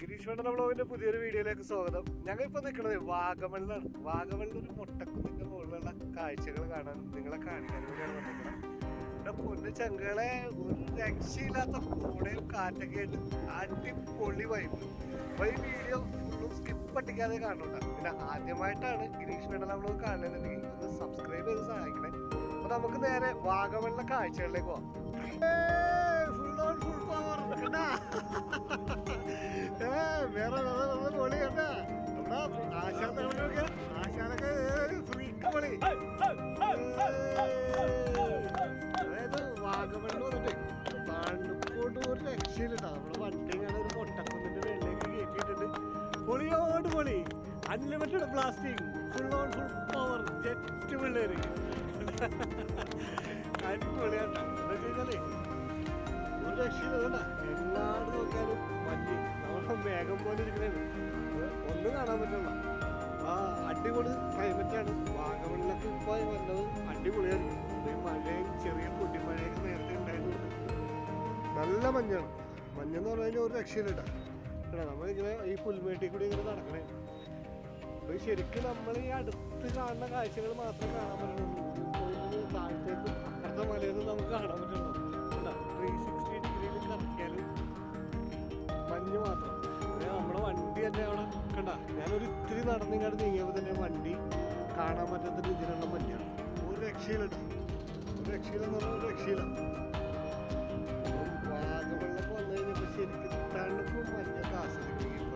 ഗിരീഷ് വ്ളോഗിന്റെ പുതിയൊരു വീഡിയോയിലേക്ക് സ്വാഗതം. ഞങ്ങൾ ഇപ്പൊ നിൽക്കുന്നത് വാഗമണിലാണ് വാഗമണിൽ ഒരു മുട്ടക്കുന്നിന്റെ മുകളിലുള്ള കാഴ്ചകൾ കാണാൻ നിങ്ങളെ കാണിക്കാൻ വേണ്ടിയാണ് വന്നിരിക്കുന്നത് ഇവിടെ പൊന്നു ചങ്കളെ ഒരു രക്ഷയില്ലാത്ത കൂടെയും കാറ്റൊക്കെ ആയിട്ട് അടിപൊളി വൈബ് അപ്പൊ ഈ വീഡിയോ ഫുള്ളും സ്കിപ്പ് പറ്റിക്കാതെ കാണണ്ട പിന്നെ ആദ്യമായിട്ടാണ് ഗിരീഷ് വേണ്ട നമ്മൾ കാണുന്നുണ്ടെങ്കിൽ ഒന്ന് സബ്സ്ക്രൈബ് ചെയ്ത് സഹായിക്കണേ. അപ്പൊ നമുക്ക് നേരെ വാഗമണിലെ കാഴ്ചകളിലേക്ക് പോവാം. പവർ ഏ, വേറെ വേറെ വേറെ പൊളി കണ്ടാ നമ്മുടെ ആശാനൊക്കെ ആശാനൊക്കെ ഫ്രീക്ക് പൊളി. അതായത് വാഗമണ്ണ് വന്നിട്ട് തണുപ്പോണ്ട് ഒരു രക്ഷയില്ല നമ്മുടെ വണ്ടി ഞാൻ ഒരു പൊട്ടക്കുന്നിന്റെ വെള്ളിലേക്ക് കയറ്റിയിട്ടുണ്ട്. പൊളിയോട് പൊളി. Unlimited blasting full on full power jet പിള്ളേര്. അടിപൊളിയാട്ടാ. എന്താ വെച്ച് കഴിഞ്ഞാലേ ഒരു രക്ഷയില്ല ഇതല്ല എല്ലാട് നോക്കിയാലും മഞ്ഞ് നമ്മുടെ മേഘം പോലെ ഇരിക്കണേ ഒന്നും കാണാൻ പറ്റില്ല ആ അടിപൊളി ക്ലൈമറ്റാണ് വാഗമണിലൊക്കെ ഇപ്പോൾ വന്നത് അടിപൊളിയായിരിക്കും ഈ മഴയും ചെറിയ പൊട്ടിമഴയൊക്കെ നേരത്തെ ഉണ്ടായിരുന്നു. നല്ല മഞ്ഞാണ്. മഞ്ഞെന്ന് പറഞ്ഞു കഴിഞ്ഞാൽ ഒരു രക്ഷയില്ല കേട്ടോ നമ്മളിങ്ങനെ ഈ പുൽമേട്ടിൽ കൂടി ഇങ്ങനെ നടക്കണേ. അപ്പോൾ ശരിക്കും നമ്മൾ ഈ അടുത്ത് കാണുന്ന കാഴ്ചകൾ മാത്രമേ കാണാൻ പറ്റുള്ളൂ പോയി താഴത്തേക്കും അപ്പുറത്തെ മലയൊന്നും നമുക്ക് കാണാൻ പറ്റുള്ളൂ മഞ്ഞ് മാത്രം. നമ്മുടെ വണ്ടി തന്നെ അവിടെ കണ്ട ഞാനൊരു ഇത്തിരി നടന്നിങ്ങോട്ട് നീങ്ങിയപ്പോൾ തന്നെ വണ്ടി കാണാൻ പറ്റാത്ത രീതിയിലുള്ള വണ്ടിയാണ് ഒരു രക്ഷയില്ല. ഒരു രക്ഷയില്ല എന്ന് പറഞ്ഞാൽ ഒരു രക്ഷയില്ല. അപ്പം വന്നു കഴിഞ്ഞപ്പോൾ ശരിക്കും തണുപ്പും മഞ്ഞൊക്കെ ആസ്വദിക്കും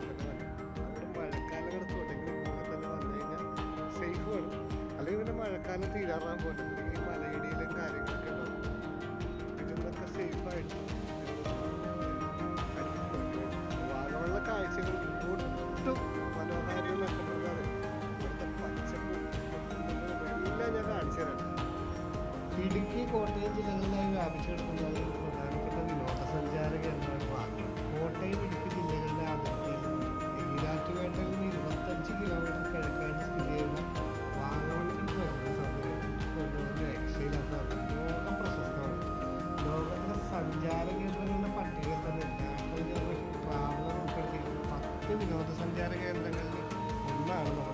നമ്മുടെ മഴക്കാലം കൂടെ തുടങ്ങി തന്നെ വന്നു കഴിഞ്ഞാൽ സേഫ് ആണ്. അല്ലെങ്കിൽ പിന്നെ മഴക്കാലം തീരാറാൻ പോകുന്നുണ്ടെങ്കിൽ മലയിടിയിലും കാര്യങ്ങളൊക്കെ ഉണ്ടാവും. സേഫായിട്ട് കോട്ടയം ജില്ലകളിലായി വ്യാപിച്ചു കിടക്കുന്ന ഒരു പ്രധാനപ്പെട്ട വിനോദസഞ്ചാര കേന്ദ്രമാണ് കോട്ടയം ഇടുക്കി ജില്ലകളിലെ അതിർത്തിയിൽ ഈരാറ്റുപേട്ടയിൽ നിന്ന് ഇരുപത്തഞ്ച് കിലോമീറ്റർ കിഴക്കായിട്ട് സ്ഥിതി ചെയ്യുന്ന വാഗമണിൽ വരുന്ന സമയം കൊണ്ടുവന്ന രക്ഷയില്ലാത്ത ലോക പ്രശസ്തമാണ്. ലോകത്തിലെ സഞ്ചാര കേന്ദ്രങ്ങളുടെ പട്ടികയിൽ തന്നെ ട്രാവലർ ഉൾപ്പെടുത്തിയിരിക്കുന്ന പത്ത് വിനോദസഞ്ചാര കേന്ദ്രങ്ങളിൽ ഒന്നാണ് നമ്മുടെ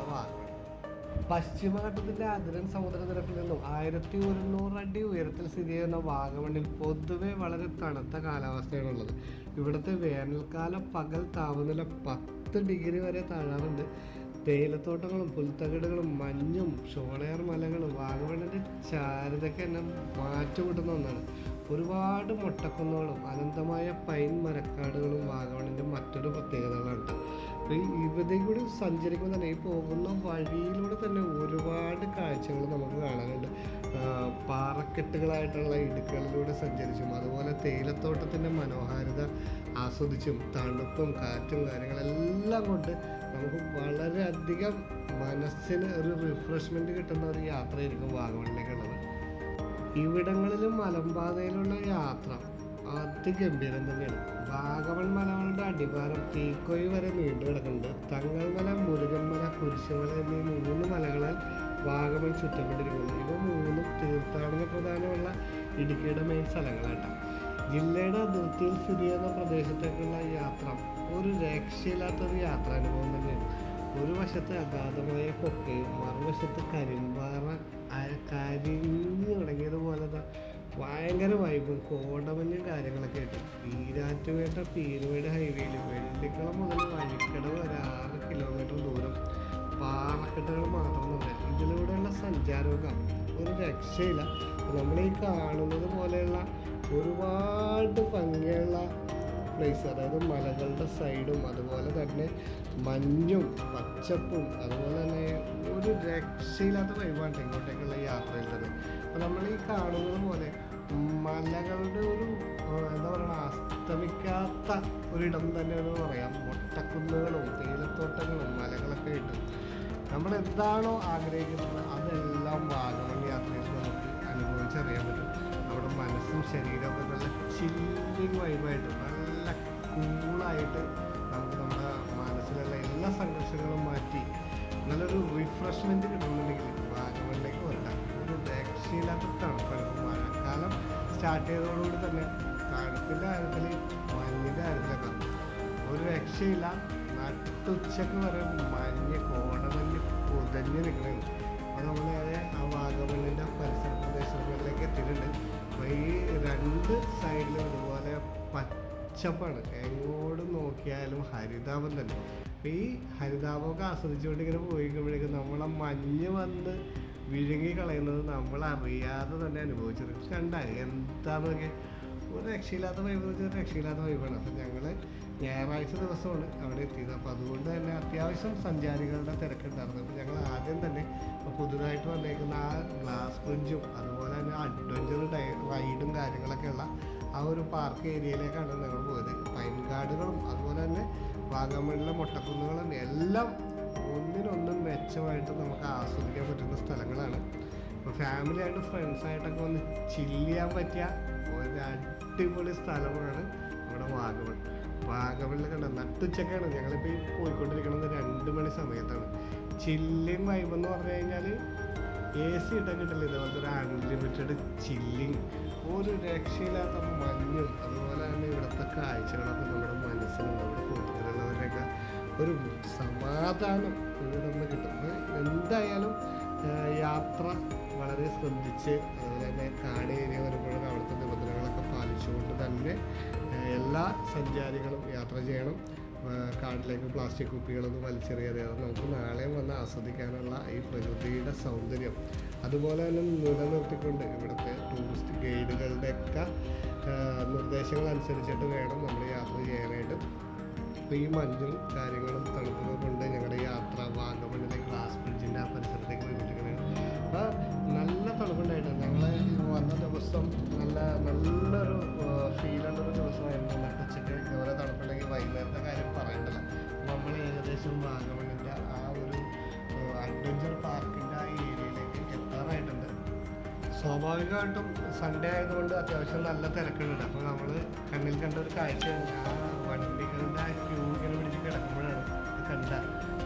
വാഗമൺ പശ്ചിമഘട്ടത്തിന്റെ അതിരൻ സമുദ്രനിരപ്പിൽ നിന്നും ആയിരത്തി ഒരുന്നൂറ് അടി ഉയരത്തിൽ സ്ഥിതി ചെയ്യുന്ന വാഗമണ്ണിൽ പൊതുവെ വളരെ തണുത്ത കാലാവസ്ഥയാണ് ഉള്ളത് ഇവിടുത്തെ വേനൽക്കാല പകൽ താപനില പത്ത് ഡിഗ്രി വരെ താഴാറുണ്ട്. തേയിലത്തോട്ടങ്ങളും പുൽത്തകിടുകളും മഞ്ഞും ഷോളയാർ മലകളും വാഗമണ്ണിന്റെ ചാരുതയ്ക്ക് എന്നെ മാറ്റുകൂട്ടുന്ന ഒന്നാണ്. ഒരുപാട് മുട്ടക്കുന്നുകളും അനന്തമായ പൈൻ മരക്കാടുകളും വാഗമണിന്റെ മറ്റൊരു പ്രത്യേകതകളാണ്. അപ്പോൾ ഇവിടെ കൂടി സഞ്ചരിക്കുമ്പോൾ തന്നെ ഈ പോകുന്ന വഴിയിലൂടെ തന്നെ ഒരുപാട് കാഴ്ചകൾ നമുക്ക് കാണാനുണ്ട്. പാറക്കെട്ടുകളായിട്ടുള്ള ഇടുക്കുകളിലൂടെ സഞ്ചരിച്ചും അതുപോലെ തേയിലത്തോട്ടത്തിന്റെ മനോഹാരിത ആസ്വദിച്ചും തണുപ്പും കാറ്റും കാര്യങ്ങളെല്ലാം കൊണ്ട് നമുക്ക് വളരെയധികം മനസ്സിന് ഒരു റിഫ്രഷ്മെന്റ് കിട്ടുന്ന ഒരു യാത്രയായിരിക്കും വാഗമണിലേക്കുള്ളത്. ഇവിടങ്ങളിലും മലമ്പാതയിലുള്ള യാത്ര അതിഗംഭീരം തന്നെയാണ്. വാഗമൺ മലകളുടെ അടിവാരം തീക്കോയി വരെ നീണ്ടു കിടക്കുന്നുണ്ട്. തങ്ങൾമല മുരുകൻമല കുരിശുമല എന്നീ മൂന്ന് മലകളാൽ വാഗമൺ ചുറ്റപ്പെട്ടിരിക്കുന്നു. ഇവ മൂന്നും തീർത്ഥാടന പ്രധാനമുള്ള ഇടുക്കിയുടെ മെയിൻ സ്ഥലങ്ങളാണ് ജില്ലയുടെ അതിർത്തിയിൽ സ്ഥിതി ചെയ്യുന്ന പ്രദേശത്തേക്കുള്ള യാത്ര ഒരു രക്ഷയില്ലാത്തൊരു യാത്രാനുഭവം തന്നെയാണ്. ഒരു വശത്ത് അഗാധമായ പൊക്കയും മറുവശത്ത് കരിമ്പാറ കരിഞ്ഞു തുടങ്ങിയതുപോലെ ഭയങ്കര വൈബും കോടമഞ്ഞും കാര്യങ്ങളൊക്കെ ആയിട്ട്. ഈരാറ്റുപേട്ട പീരുമേട് ഹൈവേയിൽ വെള്ളിക്കുളം മുതൽ വഴിക്കടവ് വരെ ആറ് കിലോമീറ്റർ ദൂരം. പാറക്കെട്ടുകൾ മാത്രമൊന്നുമില്ല ഇതിലൂടെയുള്ള സഞ്ചാരമൊക്കെ ഒരു രക്ഷയില്ല. നമ്മൾ ഈ കാണുന്നത് പോലെയുള്ള ഒരുപാട് ഭംഗിയുള്ള പ്ലേസ് അതായത് മലകളുടെ സൈഡും അതുപോലെ തന്നെ മഞ്ഞും പച്ചപ്പും അതുപോലെ തന്നെ ഒരു രക്ഷയില്ലാത്ത വൈബാണ് ഇങ്ങോട്ടേക്കുള്ള യാത്രയിൽ തന്നെ. അപ്പോൾ നമ്മൾ ഈ കാണുന്നത് പോലെ മലകളുടെ ഒരു എന്താ പറയുക അസ്തമിക്കാത്ത ഒരിടം തന്നെയെന്ന് പറയാം. മൊട്ടക്കുന്നുകളും തേയിലത്തോട്ടങ്ങളും മലകളൊക്കെ ഉണ്ട് നമ്മൾ എന്താണോ ആഗ്രഹിക്കുന്നത് അതെല്ലാം വാഗമൺ യാത്രയിൽ നമുക്ക് അനുഭവിച്ചറിയാൻ പറ്റും. നമ്മുടെ മനസ്സും ശരീരമൊക്കെ നല്ല ചില്ലിങ് വൈബായിട്ട് നല്ല കൂളായിട്ട് നമുക്ക് നമ്മുടെ മനസ്സിലുള്ള എല്ലാ സംഘർഷങ്ങളും മാറ്റി നല്ലൊരു റിഫ്രഷ്മെന്റ് കിട്ടണമെന്നുണ്ടെങ്കിൽ വാഗമണിലേക്ക് വരാം ഒരു രക്ഷയില്ലാത്ത തണുപ്പാണ് സ്റ്റാർട്ട് ചെയ്തതോടുകൂടി തന്നെ തണുപ്പിന്റെ കാര്യത്തിൽ മഞ്ഞിന്റെ കാര്യത്തിലൊക്കെ ഒരു രക്ഷയില്ല. നട്ടുച്ചക്ക് വരെ മഞ്ഞ് കോടമഞ്ഞ് പുതഞ്ഞ് നിൽക്കുന്നത് അപ്പോൾ നമ്മൾ നേരെ ആ വാഗമണ്ണിന്റെ പരിസര പ്രദേശങ്ങളിലേക്ക് എത്തിയിട്ടുണ്ട്. അപ്പോൾ ഈ രണ്ട് സൈഡിലും ഇതുപോലെ പച്ചപ്പാണ്. എങ്ങോട്ട് നോക്കിയാലും ഹരിതാപം തന്നെ. അപ്പോൾ ഈ ഹരിതാപമൊക്കെ ആസ്വദിച്ചുകൊണ്ടിങ്ങനെ പോയിക്കുമ്പോഴേക്കും നമ്മളെ മഞ്ഞ് വന്ന് വിഴുങ്ങി കളയുന്നത് നമ്മൾ അറിയാതെ തന്നെ അനുഭവിച്ചത്. കണ്ട എന്താണെന്നൊക്കെ ഒരു രക്ഷയില്ലാത്ത വൈബ് എന്ന് വെച്ചാൽ രക്ഷയില്ലാത്ത വൈബാണ് അപ്പം ഞങ്ങൾ ഞായറാഴ്ച ദിവസമാണ് അവിടെ എത്തിയത്. അപ്പോൾ അതുകൊണ്ട് തന്നെ അത്യാവശ്യം സഞ്ചാരികളുടെ തിരക്കുണ്ടായിരുന്നു. അപ്പോൾ ഞങ്ങൾ ആദ്യം തന്നെ പുതുതായിട്ട് വന്നേക്കുന്ന ആ ഗ്ലാസ് ബ്രിഡ്ജും അതുപോലെ തന്നെ അഡ്വഞ്ചർ റൈഡും കാര്യങ്ങളൊക്കെ ഉള്ള ആ ഒരു പാർക്ക് ഏരിയയിലേക്കാണ് ഞങ്ങൾ പോയത്. പൈൻ കാടുകളും അതുപോലെ തന്നെ വാഗമണിലെ മൊട്ടക്കുന്നുകളും എല്ലാം ഒന്നിനൊന്നും മെച്ചമായിട്ട് നമുക്ക് ആസ്വദിക്കാൻ പറ്റുന്ന സ്ഥലങ്ങളാണ്. ഇപ്പോൾ ഫാമിലിയായിട്ട് ഫ്രണ്ട്സായിട്ടൊക്കെ ഒന്ന് ചില്ല് ചെയ്യാൻ പറ്റിയ ഒരു അടിപൊളി സ്ഥലമാണ് നമ്മുടെ വാഗമൺ. വാഗമണിൽ കണ്ട നട്ടുച്ചക്കാണ്. ഞങ്ങളിപ്പോൾ ഈ പോയിക്കൊണ്ടിരിക്കുന്നത് രണ്ട് മണി സമയത്താണ്. ചില്ലിങ് വൈബ് എന്ന് പറഞ്ഞു കഴിഞ്ഞാൽ എ സി ഇട്ടാൽ കിട്ടില്ല ഇതുപോലത്തെ ഒരു അൺലിമിറ്റഡ് ചില്ലിങ് ഒരു രക്ഷയില്ലാത്ത മഞ്ഞും അതുപോലെ തന്നെ ഇവിടുത്തെ കാഴ്ചകളൊക്കെ നമ്മുടെ മനസ്സിനും നമ്മുടെ കൂട്ടത്തിലുള്ളവരുടെയൊക്കെ ഒരു സമാധാനം ഇവിടെ നിന്ന് കിട്ടും എന്തായാലും യാത്ര വളരെ ശ്രദ്ധിച്ച് അതുപോലെ കാട് ഏരിയ വരുമ്പോഴും അവിടുത്തെ നിബന്ധനകളൊക്കെ പാലിച്ചുകൊണ്ട് തന്നെ എല്ലാ സഞ്ചാരികളും യാത്ര ചെയ്യണം. കാട്ടിലേക്ക് പ്ലാസ്റ്റിക് കുപ്പികളൊന്നും വലിച്ചെറിയാതെ. നമുക്ക് നാളെയും വന്ന് ആസ്വദിക്കാനുള്ള ഈ പ്രകൃതിയുടെ സൗന്ദര്യം. അതുപോലെ തന്നെ നിലനിർത്തിക്കൊണ്ട് ഇവിടുത്തെ ടൂറിസ്റ്റ് ഗൈഡുകളുടെയൊക്കെ നിർദ്ദേശങ്ങൾ അനുസരിച്ചിട്ട് വേണം നമ്മൾ യാത്ര ചെയ്യാനായിട്ട്. അപ്പോൾ ഈ മഞ്ഞും കാര്യങ്ങളും തണുപ്പൊക്കെ കൊണ്ട് ഞങ്ങളുടെ യാത്ര വാഗമണിലെ ഗ്ലാസ് ബ്രിഡ്ജിന്റെ ആ പരിസരത്തേക്ക് പോയിക്കൊണ്ടിരിക്കുകയാണ് അപ്പോൾ നല്ല തണുപ്പുണ്ടായിട്ട്. ഞങ്ങൾ വന്ന ദിവസം നല്ല നല്ലൊരു ഫീലുള്ളൊരു ദിവസമായിരുന്നു. നട്ടുച്ചയ്ക്ക് ഇതുപോലെ തണുപ്പുണ്ടെങ്കിൽ വൈകുന്നേരത്തെ കാര്യം പറയണ്ടല്ല. നമ്മൾ ഏകദേശം വാഗമണിന്റെ ആ ഒരു അഡ്വഞ്ചർ പാർക്കിന്റെ ആ ഏരിയയിലേക്ക് എത്താറായിട്ടുണ്ട്. സ്വാഭാവികമായിട്ടും സൺഡേ ആയതുകൊണ്ട് അത്യാവശ്യം നല്ല തിരക്കുണ്ട് അപ്പോൾ നമ്മൾ കണ്ണിൽ കണ്ട ഒരു കാഴ്ചയാണ് ആ വണ്ടികളുടെ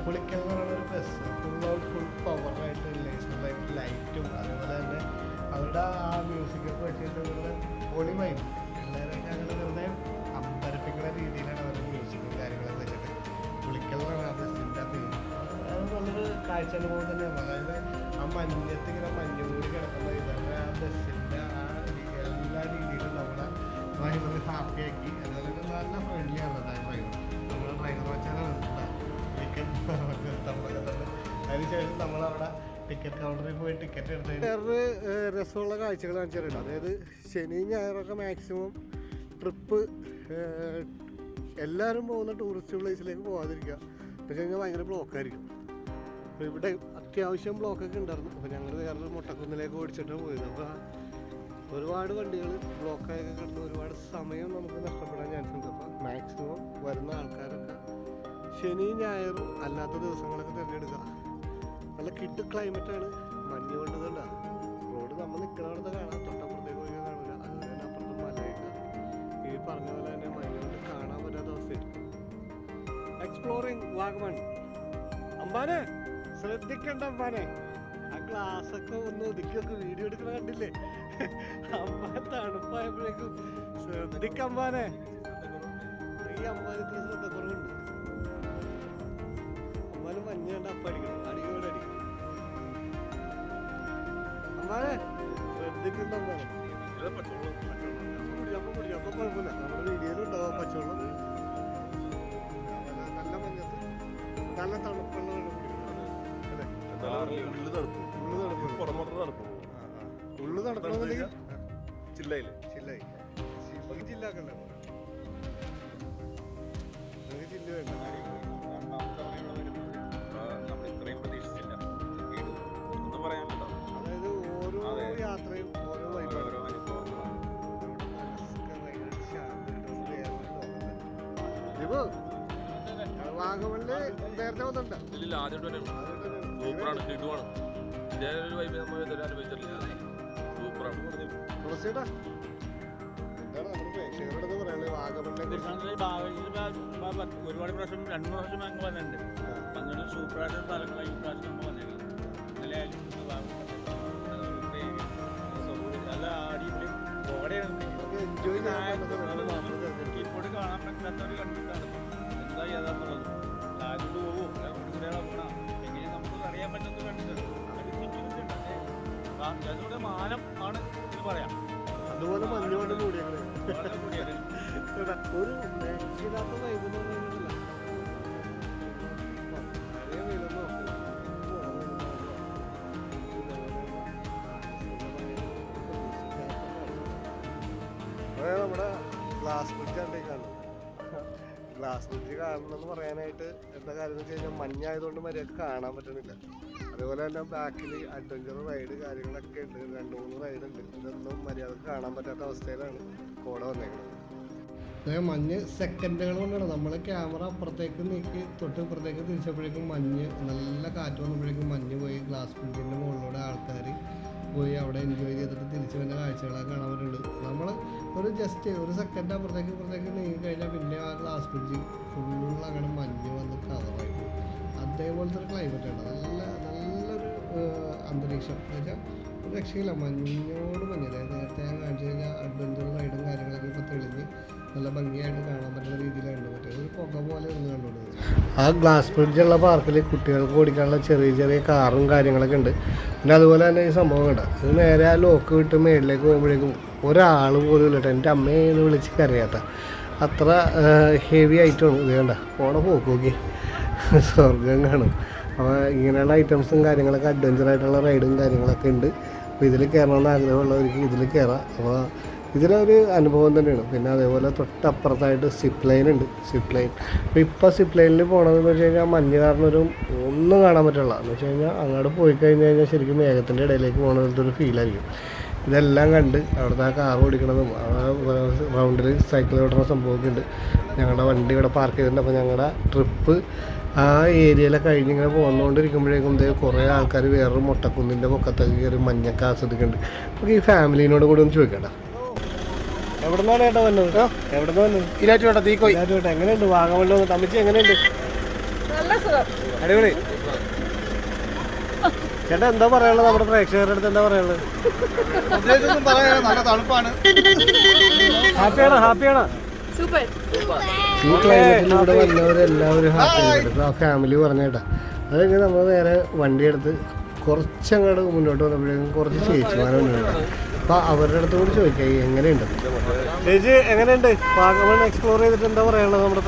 പുളിക്കൽ എന്ന് പറയുന്ന ഒരു ബസ് ഫുൾ ഔട്ട് ഫുൾ പവറായിട്ട് ലേസറായിട്ട് ലൈറ്റും അതുപോലെ തന്നെ അവരുടെ ആ മ്യൂസിക്കൊക്കെ വെച്ചിട്ട് ഇവരുടെ പൊളി എല്ലാവരും ഞങ്ങൾ വെറുതെ അമ്പരപ്പിക്കുന്ന രീതിയിലാണ് അവരുടെ മ്യൂസിക്കും കാര്യങ്ങളൊക്കെ വെച്ചിട്ട് പുളിക്കൽ എന്നാണ് ആ ബസ്സിന്റെ അത് നല്ലൊരു കാഴ്ച അനുഭവം തന്നെയാണ്. അതായത് ആ മഞ്ഞത്ത് ഇങ്ങനെ മഞ്ഞുകൂടി കിടക്കുന്ന ഇവരുടെ ആ ബസ്സിന്റെ ആ എല്ലാ രീതിയിലും നമ്മളെ ഡ്രൈവർ ഹാപ്പിയാക്കി അതുപോലെ നല്ല ഫ്രണ്ട്ലി അതിനുശേഷം നമ്മളവിടെ ടിക്കറ്റ് കൗണ്ടറിൽ പോയി ടിക്കറ്റ് എടുത്ത് വേറൊരു രസമുള്ള കാഴ്ചകൾ കാണിച്ചിട്ടുണ്ട് അതായത് ശനി ഞായറൊക്കെ മാക്സിമം ട്രിപ്പ് എല്ലാവരും പോകുന്ന ടൂറിസ്റ്റ് പ്ലേസിലേക്ക് പോകാതിരിക്കുക പക്ഷേ കഴിഞ്ഞാൽ ഭയങ്കര ബ്ലോക്കായിരിക്കും. അപ്പോൾ ഇവിടെ അത്യാവശ്യം ബ്ലോക്കൊക്കെ ഉണ്ടായിരുന്നു. അപ്പോൾ ഞങ്ങൾ വേറൊരു മുട്ടക്കുന്നിലേക്ക് ഓടിച്ചിട്ടാണ് പോയത്. അപ്പോൾ ഒരുപാട് വണ്ടികൾ ബ്ലോക്കായൊക്കെ കിടന്ന് ഒരുപാട് സമയം നമുക്ക് നഷ്ടപ്പെടാൻ ചാൻസ് ഉണ്ട്. അപ്പോൾ മാക്സിമം വരുന്ന ആൾക്കാരൊക്കെ ശനി ഞായറും അല്ലാത്ത ദിവസങ്ങളൊക്കെ തിരഞ്ഞെടുക്കുക. നല്ല കിട്ട് ക്ലൈമറ്റാണ് മഞ്ഞ് കൊണ്ടതുകൊണ്ടാണ് റോഡ് നമ്മൾ നിൽക്കുന്നിടത്ത് കാണാം. തൊട്ടപ്പുറത്തേക്ക് പോയി കാണില്ല അതുപോലെ തന്നെ അപ്പുറത്ത് മലയൊക്കെ. ഈ പറഞ്ഞ പോലെ തന്നെ മഞ്ഞ് കൊണ്ട് കാണാൻ പറ്റാത്ത അവസ്ഥയായിരിക്കും എക്സ്പ്ലോറിങ് വാഗ്മൺ. അമ്പാനെ ശ്രദ്ധിക്കണ്ട അമ്പാനെ. ആ ഗ്ലാസ് ഒക്കെ ഒന്ന് ഒതുക്കിയൊക്കെ വീഡിയോ എടുക്കണ കണ്ടില്ലേ? അമ്പാൻ തണുപ്പായപ്പോഴേക്കും ശ്രദ്ധിക്കമ്പാനെ ഈ അമ്പാനത്തിന് ശ്രദ്ധ ശ്രദ്ധക്കുറവുണ്ട്. ആ, ആ. ഉള്ളു തണുക്കണമെന്നുണ്ടെങ്കിൽ ചില്ലയിൽ ചില്ലായി നമുക്ക് ചില്ലാക്കല്ലേ നമുക്ക് ചില്ല വേണ്ട വാഗമണിൽ നേരത്തെ വന്നിട്ടുണ്ടോ. ഇല്ലില്ല ആദ്യമായിട്ട് സൂപ്പറാണ് കിടുവാണ് ഇതേ ഒരു വൈബ് നമ്മൾ ഇതുവരെ അനുഭവിച്ചിട്ടില്ല. സൂപ്പറാണ് തുളസിയുടെ? ഒരുപാട് പ്രാവശ്യം രണ്ടു പ്രാവശ്യം അങ്ങ് വന്നിട്ടുണ്ട്. അങ്ങനെ സൂപ്പറായിട്ട് സ്ഥലങ്ങളായി ഈ പ്രാവശ്യം നമ്മൾ വന്നേക്കുന്നത് നല്ല നല്ല അടിപൊളി ഇപ്പോൾ കാണാൻ പറ്റാത്തവർ കണ്ടിട്ടാണ്. എന്താ ഏതാന്നുള്ളത് ആരോട് പോവോ? വീടുകൂടെ പോകണം എങ്ങനെ നമുക്ക് അറിയാൻ പറ്റുന്നത് കണ്ടിട്ടുണ്ട് അതിലൂടെ മാനം ആണ് ഇതിൽ പറയാം. അതുപോലെ മഞ്ഞോട് കൂടിയാണ്. ഒരു രക്ഷിതാത്ത വൈകുന്നേരം ഗ്ലാസ് കാണണം എന്ന് പറയാനായിട്ട് എന്താ കാര്യം വെച്ച് കഴിഞ്ഞാൽ മഞ്ഞായതുകൊണ്ട് മര്യാദയ്ക്ക് കാണാൻ പറ്റുന്നില്ല അതേപോലെ തന്നെ ബാക്കിൽ അഡ്വഞ്ചർ റൈഡ് കാര്യങ്ങളൊക്കെ ഉണ്ട്. രണ്ട് മൂന്ന് റൈഡ് ഉണ്ട്. ഇതൊന്നും മര്യാദയ്ക്ക് കാണാൻ പറ്റാത്ത അവസ്ഥയിലാണ് കോട വന്നേക്കുന്നത് മഞ്ഞ് സെക്കൻഡുകൾ കൊണ്ടാണ്. നമ്മൾ ക്യാമറ അപ്പുറത്തേക്ക് നീക്കി തൊട്ട് ഇപ്പുറത്തേക്ക് തിരിച്ചപ്പോഴേക്കും മഞ്ഞ് നല്ല കാറ്റ് വന്നപ്പോഴേക്കും മഞ്ഞ് പോയി ഗ്ലാസ് ബ്രിഡ്ജിന്റെ മുകളിലൂടെ ആൾക്കാർ പോയി അവിടെ എൻജോയ് ചെയ്തിട്ട് തിരിച്ചു വരുന്ന കാഴ്ചകളൊക്കെ കാണാൻ പറ്റുന്നുണ്ട്. നമ്മൾ ഒരു ജസ്റ്റ് ഒരു സെക്കൻഡ് അപ്പുറത്തേക്ക് ഇപ്പുറത്തേക്ക് നീങ്ങി കഴിഞ്ഞാൽ പിന്നെ ആ ഗ്ലാസ് ബ്രിഡ്ജ് ഫുള്ള് അങ്ങനെ മഞ്ഞ് വന്ന് കവറായി അതേപോലത്തെ ഒരു ക്ലൈമറ്റ് ആണ്. നല്ല നല്ലൊരു അന്തരീക്ഷം. എന്ന് വെച്ചാൽ രക്ഷയില്ല. മഞ്ഞോട് മഞ്ഞ്. അതായത് നേരത്തെ ഞാൻ കാണിച്ചു കഴിഞ്ഞാൽ അഡ്വഞ്ചർ റൈഡും കാര്യങ്ങളൊക്കെ ഇപ്പോൾ തെളിഞ്ഞ് നല്ല ഭംഗിയായിട്ട് കാണാൻ പറ്റുന്ന രീതിയിലാണ് മറ്റേത് ഒരു പുക പോലെ ഒന്ന് കണ്ടുകൊണ്ടിരുന്നത് ആ ഗ്ലാസ് ബ്രിഡ്ജുള്ള പാർക്കിൽ കുട്ടികൾക്ക് ഓടിക്കാനുള്ള ചെറിയ ചെറിയ കാറും കാര്യങ്ങളൊക്കെ ഉണ്ട്. പിന്നെ അതുപോലെ തന്നെ ഈ സംഭവം കണ്ട? ഇത് നേരെ ആ ലോക്ക് വിട്ട് മേളിലേക്ക് പോകുമ്പോഴേക്കും ഒരാൾ പോലും ഇല്ല. എന്റെ അമ്മയെ എന്ന് വിളിച്ച് കരയാത്ത അത്ര ഹെവി ആയിട്ടാണ് ഇത് കണ്ട? പോക്ക് നോക്കി സ്വർഗം കാണും. അപ്പോൾ ഇങ്ങനെയുള്ള ഐറ്റംസും കാര്യങ്ങളൊക്കെ അഡ്വഞ്ചറായിട്ടുള്ള റൈഡും കാര്യങ്ങളൊക്കെ ഉണ്ട്. അപ്പോൾ ഇതിൽ കയറണമെന്ന് ആഗ്രഹമുള്ളവർക്ക് ഇതിൽ കയറാം അപ്പോൾ ഇതിലൊരു അനുഭവം തന്നെയാണ്. പിന്നെ അതേപോലെ തൊട്ടപ്പുറത്തായിട്ട് സിപ്പ് ലൈൻ ഉണ്ട്. സിപ്പ് ലൈൻ അപ്പോൾ ഇപ്പോൾ സിപ്പ് ലൈനിൽ പോകണമെന്ന് വെച്ച് കഴിഞ്ഞാൽ മഞ്ഞ് കാരണം ഒരു ഒന്നും കാണാൻ പറ്റില്ല എന്ന് വെച്ച് കഴിഞ്ഞാൽ അങ്ങോട്ട് പോയി കഴിഞ്ഞ് കഴിഞ്ഞാൽ ശരിക്കും മേഘത്തിന്റെ ഇടയിലേക്ക് പോകുന്ന പോലത്തെ ഒരു ഫീലായിരിക്കും ഇതെല്ലാം കണ്ട് അവിടുത്തെ ആ കാർ ഓടിക്കണതും ആ റൗണ്ടിൽ സൈക്കിൾ ഓടുന്ന സംഭവമൊക്കെ ഉണ്ട്. ഞങ്ങളുടെ വണ്ടി ഇവിടെ പാർക്ക് ചെയ്തിട്ടുണ്ട്. അപ്പോൾ ഞങ്ങളുടെ ട്രിപ്പ് ആ ഏരിയയിലെ കഴിഞ്ഞ് ഇങ്ങനെ പോന്നുകൊണ്ടിരിക്കുമ്പോഴേക്കും ഇതേ കുറേ ആൾക്കാർ വേറൊരു മുട്ടക്കുന്നിന്റെ പൊക്കത്തൊക്കെ കയറി മഞ്ഞൊക്കെ ആസ്വദിക്കുന്നുണ്ട് നമുക്ക് ഈ ഫാമിലീനോട് കൂടി ഒന്ന് ചോദിക്കണ്ട? എവിടെ നിന്നാണ് ചേട്ടാ വന്നത് എവിടുന്ന് വന്നത്? ഇലാറ്റുവേട്ടാ തീക്കോയി. ഇതായിട്ട് എങ്ങനെയുണ്ട്? വാഗമണ്ണ് തമ്മിച്ച് എങ്ങനെയുണ്ട്? അടിപൊളി. ചേട്ടാ എന്താ പറയാനുള്ളത്? നമ്മുടെ പ്രേക്ഷകരുടെ അടുത്ത് എന്താ പറയാനുള്ളത്? പ്രത്യേകിച്ചൊന്നും പറയാനില്ല. നല്ല തണുപ്പാണ്. ഹാപ്പിയാണോ? ഹാപ്പിയാണോ? സൂപ്പർ. ഈ ക്ലൈമറ്റിലൂടെ വന്നവരെല്ലാവരും ഹാപ്പി. ആ ഫാമിലി പറഞ്ഞേട്ടാ അതെങ്ങനെ നമ്മൾ നേരെ വണ്ടി എടുത്ത് കുറച്ചങ്ങോട്ട് മുന്നോട്ട് വന്നപ്പോഴേക്കും കുറച്ച് ചേച്ചിമാരെ മുന്നോട്ട് അപ്പൊ അവരുടെ അടുത്ത് കൂടി ചോദിക്കാം എങ്ങനെയുണ്ട്? ചേച്ചി എങ്ങനെയുണ്ട്? വാഗമൺ എക്സ്പ്ലോർ ചെയ്തിട്ട് എന്താ പറയാനുള്ളത് നമ്മുടെ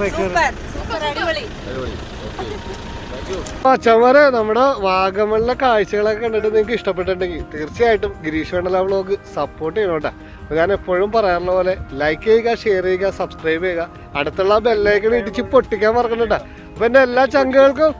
അച്ഛന്മാരെ നമ്മുടെ വാഗമണിലെ കാഴ്ചകളൊക്കെ കണ്ടിട്ട് നിങ്ങൾക്ക് ഇഷ്ടപ്പെട്ടിട്ടുണ്ടെങ്കിൽ തീർച്ചയായിട്ടും ഗിരീഷ് വേണ്ടല വ്ളോഗ് സപ്പോർട്ട് ചെയ്യണം കേട്ടോ. ഞാൻ എപ്പോഴും പറയാറുള്ള പോലെ ലൈക്ക് ചെയ്യുക ഷെയർ ചെയ്യുക സബ്സ്ക്രൈബ് ചെയ്യുക. അടുത്തുള്ള ബെല്ലൈക്കൺ ഇടിച്ച് പൊട്ടിക്കാൻ മറക്കണ്ട അപ്പൊ എന്റെ എല്ലാ ചങ്കുകൾക്കും.